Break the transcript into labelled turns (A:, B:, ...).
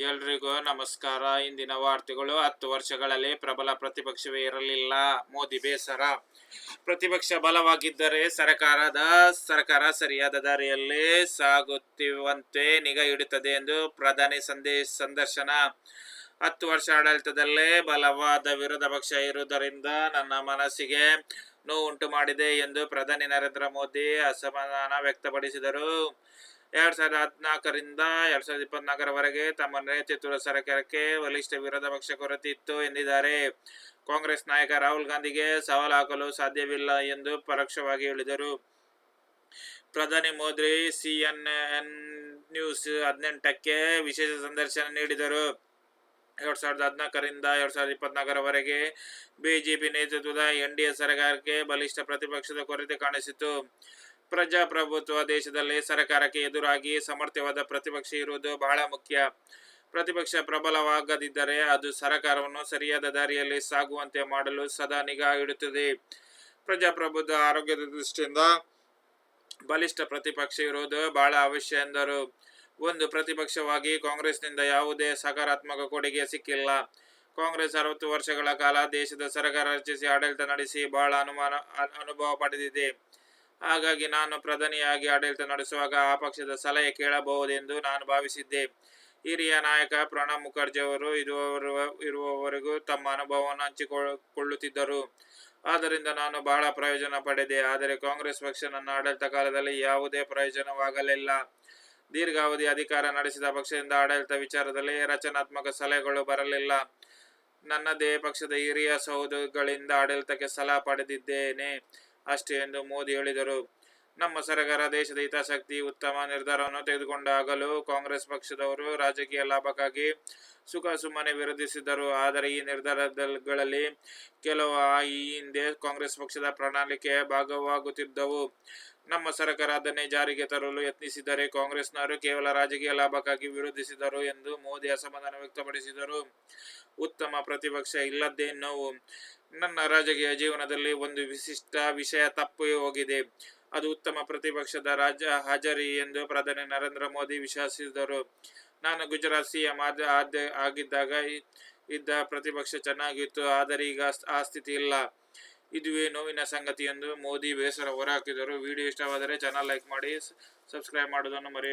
A: ಎಲ್ರಿಗೂ ನಮಸ್ಕಾರ. ಇಂದಿನ ವಾರ್ತೆಗಳು ಹತ್ತು ವರ್ಷಗಳಲ್ಲಿ ಪ್ರಬಲ ಪ್ರತಿಪಕ್ಷವೇ ಇರಲಿಲ್ಲ. ಮೋದಿ ಬೇಸರ. ಪ್ರತಿಪಕ್ಷ ಬಲವಾಗಿದ್ದರೆ ಸರ್ಕಾರದ, ಸರ್ಕಾರ ಸರಿಯಾದ ದಾರಿಯಲ್ಲಿ ಸಾಗುತ್ತಿರುವಂತೆ ನಿಗಾ ಇಡುತ್ತದೆ ಎಂದು ಪ್ರಧಾನಿ ಸಂದೇಶ ಸಂದರ್ಶನ. ಹತ್ತು ವರ್ಷ ಆಡಳಿತದಲ್ಲೇ ಬಲವಾದ ವಿರೋಧ ಪಕ್ಷ ಇರುವುದರಿಂದ ನನ್ನ ಮನಸ್ಸಿಗೆ ನೋವುಂಟು ಮಾಡಿದೆ ಎಂದು ಪ್ರಧಾನಿ ನರೇಂದ್ರ ಮೋದಿ ಅಸಮಾಧಾನ ವ್ಯಕ್ತಪಡಿಸಿದರು. ಎರಡ್ ಸಾವಿರದ ಹದಿನಾಲ್ಕರಿಂದ ಎರಡ್ ಸಾವಿರದ ಇಪ್ಪತ್ನಾಲ್ಕರವರೆಗೆ ತಮ್ಮ ನೇತೃತ್ವದ ಸರ್ಕಾರಕ್ಕೆ ಬಲಿಷ್ಠ ವಿರೋಧ ಪಕ್ಷ ಕೊರತೆ ಇತ್ತು ಎಂದಿದ್ದಾರೆ. ಕಾಂಗ್ರೆಸ್ ನಾಯಕ ರಾಹುಲ್ ಗಾಂಧಿಗೆ ಸವಾಲು ಹಾಕಲು ಸಾಧ್ಯವಿಲ್ಲ ಎಂದು ಪರೋಕ್ಷವಾಗಿ ಹೇಳಿದರು. ಪ್ರಧಾನಿ ಮೋದಿ ಸಿಎನ್ಎನ್ ನ್ಯೂಸ್ ಹದಿನೆಂಟಕ್ಕೆ ವಿಶೇಷ ಸಂದರ್ಶನ ನೀಡಿದರು. ಎರಡ್ ಸಾವಿರದ ಹದಿನಾಲ್ಕರಿಂದ ಎರಡ್ ಸಾವಿರದ ಇಪ್ಪತ್ನಾಲ್ಕರವರೆಗೆ ಬಿಜೆಪಿ ನೇತೃತ್ವದ ಎನ್ ಡಿ ಎ ಸರ್ಕಾರಕ್ಕೆ ಬಲಿಷ್ಠ ಪ್ರತಿಪಕ್ಷದ ಕೊರತೆ ಕಾಣಿಸಿತು ಪ್ರಜಾಪ್ರಭುತ್ವ ದೇಶದಲ್ಲಿ ಸರ್ಕಾರಕ್ಕೆ ಎದುರಾಗಿ ಸಮರ್ಥವಾದ ಪ್ರತಿಪಕ್ಷ ಇರುವುದು ಬಹಳ ಮುಖ್ಯ. ಪ್ರತಿಪಕ್ಷ ಪ್ರಬಲವಾಗದಿದ್ದರೆ ಅದು ಸರ್ಕಾರವನ್ನು ಸರಿಯಾದ ದಾರಿಯಲ್ಲಿ ಸಾಗುವಂತೆ ಮಾಡಲು ಸದಾ ನಿಗಾ ಇಡುತ್ತದೆ. ಪ್ರಜಾಪ್ರಭುತ್ವ ಆರೋಗ್ಯದ ದೃಷ್ಟಿಯಿಂದ ಬಲಿಷ್ಠ ಪ್ರತಿಪಕ್ಷ ಇರುವುದು ಬಹಳ ಅವಶ್ಯ ಎಂದರು. ಒಂದು ಪ್ರತಿಪಕ್ಷವಾಗಿ ಕಾಂಗ್ರೆಸ್ನಿಂದ ಯಾವುದೇ ಸಕಾರಾತ್ಮಕ ಕೊಡುಗೆ ಸಿಕ್ಕಿಲ್ಲ. ಕಾಂಗ್ರೆಸ್ ಅರವತ್ತು ವರ್ಷಗಳ ಕಾಲ ದೇಶದ ಸರ್ಕಾರ ರಚಿಸಿ ಆಡಳಿತ ನಡೆಸಿ ಬಹಳ ಅನುಮಾನ ಅನುಭವ ಪಡೆದಿದೆ. ಹಾಗಾಗಿ ನಾನು ಪ್ರಧಾನಿಯಾಗಿ ಆಡಳಿತ ನಡೆಸುವಾಗ ಆ ಪಕ್ಷದ ಸಲಹೆ ಕೇಳಬಹುದೆಂದು ನಾನು ಭಾವಿಸಿದ್ದೆ. ಹಿರಿಯ ನಾಯಕ ಪ್ರಣಬ್ ಮುಖರ್ಜಿ ಅವರು ಇರುವವರು ಇರುವವರೆಗೂ ತಮ್ಮ ಅನುಭವವನ್ನು ಹಂಚಿಕೊಳ್ಳುತ್ತಿದ್ದರು. ಆದ್ದರಿಂದ ನಾನು ಬಹಳ ಪ್ರಯೋಜನ ಪಡೆದೆ. ಆದರೆ ಕಾಂಗ್ರೆಸ್ ಪಕ್ಷ ನನ್ನ ಆಡಳಿತ ಕಾಲದಲ್ಲಿ ಯಾವುದೇ ಪ್ರಯೋಜನವಾಗಲಿಲ್ಲ. ದೀರ್ಘಾವಧಿ ಅಧಿಕಾರ ನಡೆಸಿದ ಪಕ್ಷದಿಂದ ಆಡಳಿತ ವಿಚಾರದಲ್ಲಿ ರಚನಾತ್ಮಕ ಸಲಹೆಗಳು ಬರಲಿಲ್ಲ. ನನ್ನದೇ ಪಕ್ಷದ ಹಿರಿಯ ಸಹೋದರಿಗಳಿಂದ ಆಡಳಿತಕ್ಕೆ ಸಲಹೆ ಪಡೆದಿದ್ದೇನೆ. ಅಷ್ಟೇ ಎಂದು ಮೋದಿ ಹೇಳಿದರು. ನಮ್ಮ ಸರ್ಕಾರ ದೇಶದ ಹಿತಾಸಕ್ತಿ ಉತ್ತಮ ನಿರ್ಧಾರವನ್ನು ತೆಗೆದುಕೊಂಡಾಗಲೂ ಕಾಂಗ್ರೆಸ್ ಪಕ್ಷದವರು ರಾಜಕೀಯ ಲಾಭಕ್ಕಾಗಿ ಸುಖ ಸುಮ್ಮನೆ ವಿರೋಧಿಸಿದರು ಆದರೆ ಈ ನಿರ್ಧಾರಗಳಲ್ಲಿ ಕೆಲವು ಈ ಹಿಂದೆ ಕಾಂಗ್ರೆಸ್ ಪಕ್ಷದ ಪ್ರಣಾಳಿಕೆಯ ಭಾಗವಾಗುತ್ತಿದ್ದವು. ನಮ್ಮ ಸರ್ಕಾರ ಅದನ್ನೇ ಜಾರಿಗೆ ತರಲು ಯತ್ನಿಸಿದರೆ ಕಾಂಗ್ರೆಸ್ನವರು ಕೇವಲ ರಾಜಕೀಯ ಲಾಭಕ್ಕಾಗಿ ವಿರೋಧಿಸಿದರು ಎಂದು ಮೋದಿ ಅಸಮಾಧಾನ ವ್ಯಕ್ತಪಡಿಸಿದರು. ಉತ್ತಮ ಪ್ರತಿಪಕ್ಷ ಇಲ್ಲದ್ದೇ ನೋವು. ನನ್ನ ರಾಜಕೀಯ ಜೀವನದಲ್ಲಿ ಒಂದು ವಿಶಿಷ್ಟ ವಿಷಯ ತಪ್ಪಿ ಹೋಗಿದೆ. ಅದು ಉತ್ತಮ ಪ್ರತಿಪಕ್ಷದ ರಾಜ್ಯ ಹಾಜರಿ ಎಂದು ಪ್ರಧಾನಿ ನರೇಂದ್ರ ಮೋದಿ ವಿಶ್ವಾಸಿಸಿದರು. ನಾನು ಗುಜರಾತ್ ಸಿಎಂ ಆದ ಆಗಿದ್ದಾಗ ಇದ್ದ ಪ್ರತಿಪಕ್ಷ ಚೆನ್ನಾಗಿತ್ತು, ಆದರೆ ಈಗ ಆ ಸ್ಥಿತಿ ಇಲ್ಲ. ಇದುವೇ ನೋವಿನ ಸಂಗತಿ ಎಂದು ಮೋದಿ ಬೇಸರ ಹೊರಹಾಕಿದರು. ವಿಡಿಯೋ ಇಷ್ಟವಾದರೆ ಚಾನಲ್ ಲೈಕ್ ಮಾಡಿ ಸಬ್ಸ್ಕ್ರೈಬ್ ಮಾಡೋದನ್ನು ಮರೆಯ